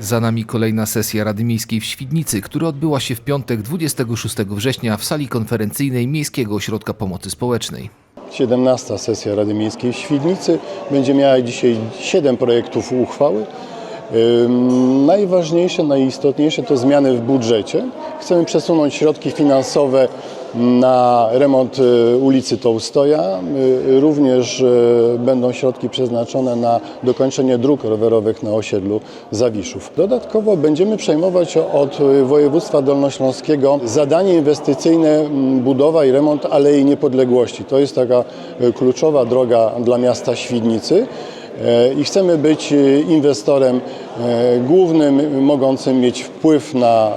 Za nami kolejna sesja Rady Miejskiej w Świdnicy, która odbyła się w piątek 26 września w sali konferencyjnej Miejskiego Ośrodka Pomocy Społecznej. 17 sesja Rady Miejskiej w Świdnicy będzie miała dzisiaj 7 projektów uchwały. Najważniejsze, najistotniejsze to zmiany w budżecie. Chcemy przesunąć środki finansowe na remont y, ulicy Tołstoja. Y, Również y, będą środki przeznaczone na dokończenie dróg rowerowych na osiedlu Zawiszów. Dodatkowo będziemy przejmować od województwa dolnośląskiego zadanie inwestycyjne m, budowa i remont Alei Niepodległości. To jest taka kluczowa droga dla miasta Świdnicy. E, i chcemy być e, inwestorem e, głównym, mogącym mieć wpływ na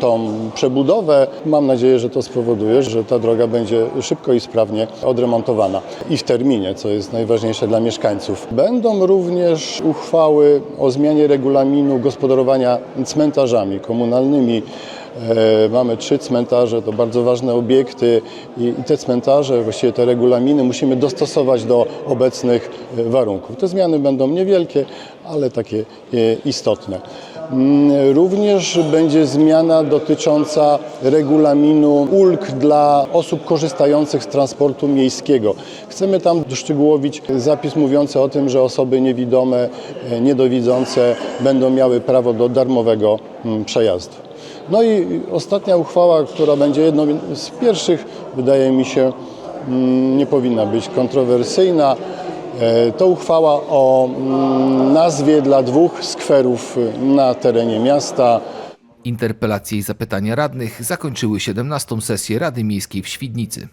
tą przebudowę. Mam nadzieję, że to spowoduje, że ta droga będzie szybko i sprawnie odremontowana i w terminie, co jest najważniejsze dla mieszkańców. Będą również uchwały o zmianie regulaminu gospodarowania cmentarzami komunalnymi. E, Mamy trzy cmentarze, to bardzo ważne obiekty i, te cmentarze, właściwie te regulaminy musimy dostosować do obecnych e, warunków. Te zmiany będą niewielkie, ale takie e, istotne. Mm, Również będzie zmiana dotycząca regulaminu ulg dla osób korzystających z transportu miejskiego. Chcemy tam doszczegółowić zapis mówiący o tym, że osoby niewidome, niedowidzące będą miały prawo do darmowego mm, przejazdu. No i ostatnia uchwała, która będzie jedną z pierwszych, wydaje mi się, mm, nie powinna być kontrowersyjna. E, To uchwała o mm, nazwie dla dwóch skwerów na terenie miasta. Interpelacje i zapytania radnych zakończyły 17 sesję Rady Miejskiej w Świdnicy.